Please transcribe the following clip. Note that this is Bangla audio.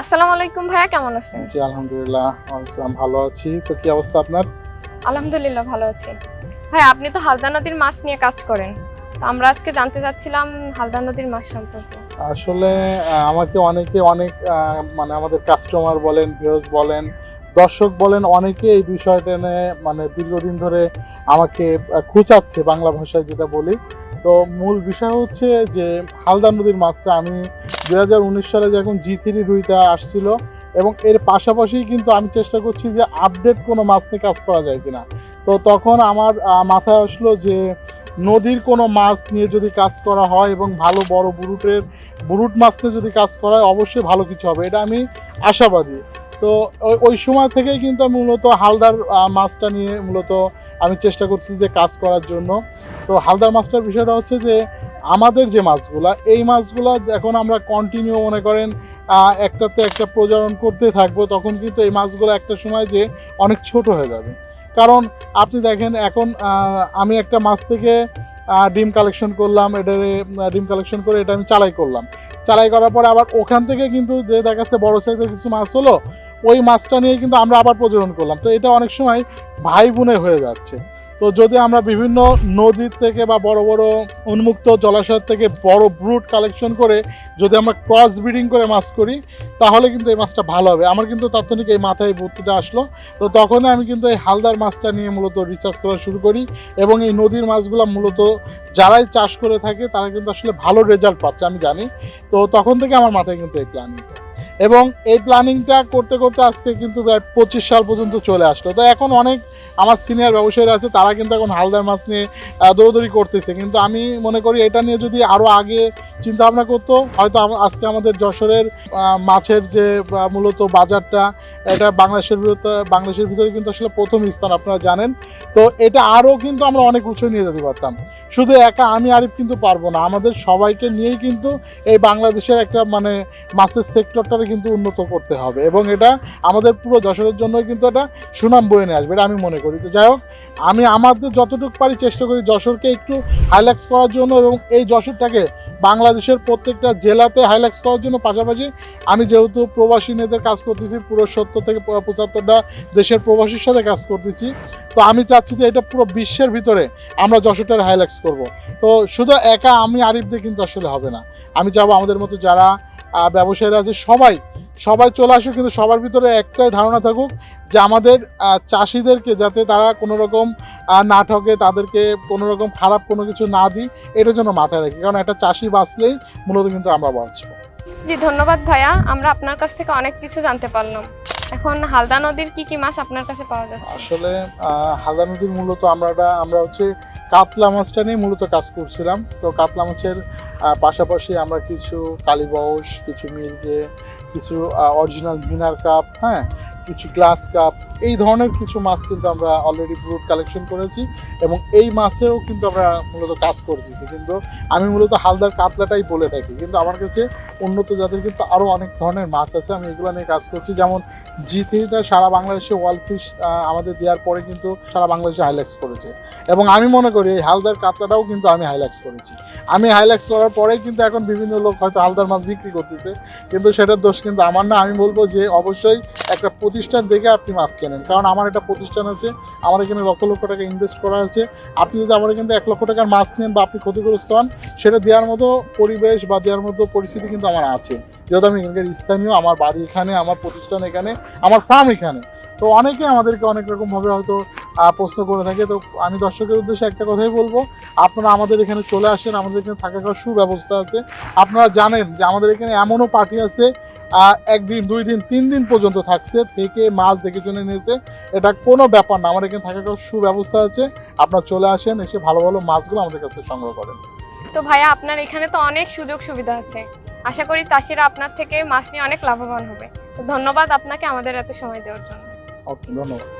আসসালামু আলাইকুম ভাইয়া কেমন আছেন? জি আলহামদুলিল্লাহ ভালো আছি। তো কি অবস্থা আপনার? আলহামদুলিল্লাহ ভালো আছি। ভাই আপনি তো হালদা নদীর মাছ নিয়ে কাজ করেন। তো আমরা আজকে জানতে চাচ্ছিলাম হালদা নদীর মাছ সম্পর্কে। আসলে আমাকে অনেকে অনেক মানে আমাদের কাস্টমার বলেন ভিউজ বলেন দর্শক বলেন, অনেকে এই বিষয়টা নিয়ে মানে দীর্ঘদিন ধরে আমাকে খুঁচাচ্ছে বাংলা ভাষায় যেটা বলি। তো মূল বিষয় হচ্ছে যে, হালদা নদীর মাছটা আমি দু হাজার উনিশ সালে যখন জি থ্রি রুইটা আসছিল এবং এর পাশাপাশি কিন্তু আমি চেষ্টা করছি যে আপডেট কোনো মাছ নিয়ে কাজ করা যায় কিনা। তো তখন আমার মাথায় আসলো যে নদীর কোনো মাছ নিয়ে যদি কাজ করা হয় এবং ভালো বড় বুরুটের, বুরুট মাছ নিয়ে যদি কাজ করা হয়, অবশ্যই ভালো কিছু হবে। এটা আমি আশাবাদী। তো ওই- সময় থেকেই কিন্তু আমি মূলত হালদার মাছটা নিয়ে মূলত আমি চেষ্টা করছি যে কাজ করার জন্য। তো হালদার মাছটার বিষয়টা হচ্ছে যে, আমাদের যে মাছগুলা, এই মাছগুলা এখন আমরা কন্টিনিউ মনে করেন একটাতে একটা প্রজনন করতে থাকব, তখন কিন্তু এই মাছগুলো একটা সময় যে অনেক ছোট হয়ে যাবে। কারণ আপনি দেখেন এখন আমি একটা মাছ থেকে ডিম কালেকশন করলাম এটারে ডিম কালেকশন করে এটা আমি চালাই করলাম। চালাই করার পরে আবার ওখান থেকে কিন্তু যে দেখা যাচ্ছে বড় সাইজের কিছু মাছ হলো ওই মাছটা নিয়ে কিন্তু আমরা আবার প্রজনন করলাম। তো এটা অনেক সময় ভাই বোনে হয়ে যাচ্ছে। তো যদি আমরা বিভিন্ন নদীর থেকে বা বড় বড় উন্মুক্ত জলাশয় থেকে বড় ব্রুট কালেকশন করে যদি আমরা ক্রস ব্রিডিং করে মাছ করি, তাহলে কিন্তু এই মাছটা ভালো হবে। আমার কিন্তু তাৎক্ষণিক এই মাথায় বুদ্ধিটা আসলো। তো তখনই আমি কিন্তু এই হালদার মাছটা নিয়ে মূলত রিচার্জ করা শুরু করি এবং এই নদীর মাছগুলো মূলত যারাই চাষ করে থাকে, তারা কিন্তু আসলে ভালো রেজাল্ট পাচ্ছে, আমি জানি। তো তখন থেকে আমার মাথায় কিন্তু এই প্ল্যানিংটা এবং এই প্ল্যানিংটা করতে করতে আজকে কিন্তু প্রায় পঁচিশ সাল পর্যন্ত চলে আসলো। তো এখন অনেক আমার সিনিয়র ব্যবসায়ীরা আছে, তারা কিন্তু এখন হালদার মাছ নিয়ে দৌড়দৌড়ি করতেছে। কিন্তু আমি মনে করি এটা নিয়ে যদি আরও আগে চিন্তা ভাবনা করতো, হয়তো আজকে আমাদের যশোরের মাছের যে মূলত বাজারটা, এটা বাংলাদেশের ভিতরে বাংলাদেশের ভিতরে কিন্তু আসলে প্রথম স্থান, আপনারা জানেন। তো এটা আরও কিন্তু আমরা অনেক উঁচু নিয়ে যেতে পারতাম। শুধু একা আমি আরিফ কিন্তু পারব না। আমাদের সবাইকে নিয়েই কিন্তু এই বাংলাদেশের একটা মানে মাছের সেক্টরটাকে কিন্তু উন্নত করতে হবে এবং এটা আমাদের পুরো যশোরের জন্য কিন্তু এটা সুনাম বয়ে নিয়ে আসবে এটা আমি মনে করি। তো যাই হোক, আমি আমাদের যতটুকু পারি চেষ্টা করি যশোরকে একটু হাইলাইটস করার জন্য এবং এই যশোরটাকে বাংলাদেশের প্রত্যেকটা জেলাতে হাইলাইটস করার জন্য পাশাপাশি আমি যেহেতু প্রবাসী নেদের কাজ করতেছি, পুরো সত্তর থেকে পঁচাত্তরটা দেশের প্রবাসীর সাথে কাজ করতেছি। তো আমি চাচ্ছি যে এটা পুরো বিশ্বের ভিতরে আমরা যশোরটার হাইলাইটস করব। তো শুধু একা আমি আরিফ দিয়ে কিন্তু আসলে হবে না। আমি চাবো আমাদের মতো যারা ব্যবসায়ীরা আছে সবাই সবাই চলে আসুক কিন্তু সবার ভিতরে একটাই ধারণা থাকুক যে আমাদের চাষিদেরকে যাতে তারা কোনো রকম আহ, না ঠকে তাদেরকে কোনো রকম খারাপ কোনো কিছু না দিই এটার জন্য মাথায় রাখি। কারণ একটা চাষি বাঁচলেই মূলত কিন্তু আমরা বাঁচবো। জি ধন্যবাদ ভাইয়া। আমরা আপনার কাছ থেকে অনেক কিছু জানতে পারলাম। এখন হালদা নদীর কি কি মাছ আপনার কাছে পাওয়া যাচ্ছে? আসলে হালদা নদীর মূলত আমরা আমরা হচ্ছে কাতলা মাছটা নিয়ে মূলত কাজ করছিলাম। তো কাতলা মাছের পাশাপাশি আমরা কিছু কালীবাউস কিছু মির্গে, কিছু অরিজিনাল মিনার কাপ হ্যাঁ কিছু গ্লাস কাপ এই ধরনের কিছু মাছ কিন্তু আমরা অলরেডি ব্রুড কালেকশন করেছি এবং এই মাছেও কিন্তু আমরা মূলত কাজ করতেছি কিন্তু আমি মূলত হালদার কাতলাটাই বলে থাকি। কিন্তু আমার কাছে উন্নত জাতের কিন্তু আরও অনেক ধরনের মাছ আছে। আমি এগুলো নিয়ে কাজ করছি। যেমন জি সারা বাংলাদেশে ওয়ার্ল্ড ফিশ আমাদের দেওয়ার পরে কিন্তু সারা বাংলাদেশে হাইলাইটস করেছে। এবং আমি মনে করি এই হালদার কাতলাটাও কিন্তু আমি হাইলাইটস করেছি। আমি হাইলাইটস করার পরেই কিন্তু এখন বিভিন্ন লোক হয়তো হালদার মাছ বিক্রি করতেছে। কিন্তু সেটার দোষ কিন্তু আমার না। আমি বলব যে অবশ্যই একটা প্রতিষ্ঠান দেখে আপনি মাছ কেনেন। কারণ আমার একটা প্রতিষ্ঠান আছে, আমার এখানে লক্ষ লক্ষ টাকা ইনভেস্ট করা আছে। আপনি যদি আমার এখান থেকে এক লক্ষ টাকার মাছ নেন বা আপনি ক্ষতিগ্রস্ত হন, সেটা দেওয়ার মতো পরিবেশ বা দেওয়ার মতো পরিস্থিতি কিন্তু আমার আছে। যেহেতু আমি এখানকার স্থানীয়, আমার বাড়ি এখানে, আমার প্রতিষ্ঠান এখানে, আমার ফার্ম এখানে। তো অনেকে আমাদেরকে অনেক রকমভাবে হয়তো প্রশ্ন করে থাকে। তো আমি দর্শকের উদ্দেশ্যে একটা কথাই বলব, আপনারা আমাদের এখানে চলে আসেন, আমাদের এখানে থাকা খাওয়ার সুব্যবস্থা আছে। আপনারা জানেন যে আমাদের এখানে এমনও পার্টি আছে একদিন দুই দিন তিন দিন পর্যন্ত থাকছে থেকে মাছ দেখে শুনে নিয়েছে। এটা কোনো ব্যাপার না আমার এখানে থাকার সুব্যবস্থা আছে। আপনার চলে আসেন এসে ভালো ভালো মাছগুলো আমাদের কাছে সংগ্রহ করেন। তো ভাইয়া আপনার এখানে তো অনেক সুযোগ সুবিধা আছে। আশা করি চাষিরা আপনার থেকে মাছ নিয়ে অনেক লাভবান হবে। তো ধন্যবাদ আপনাকে আমাদের এত সময় দেওয়ার জন্য। ওকে ধন্যবাদ।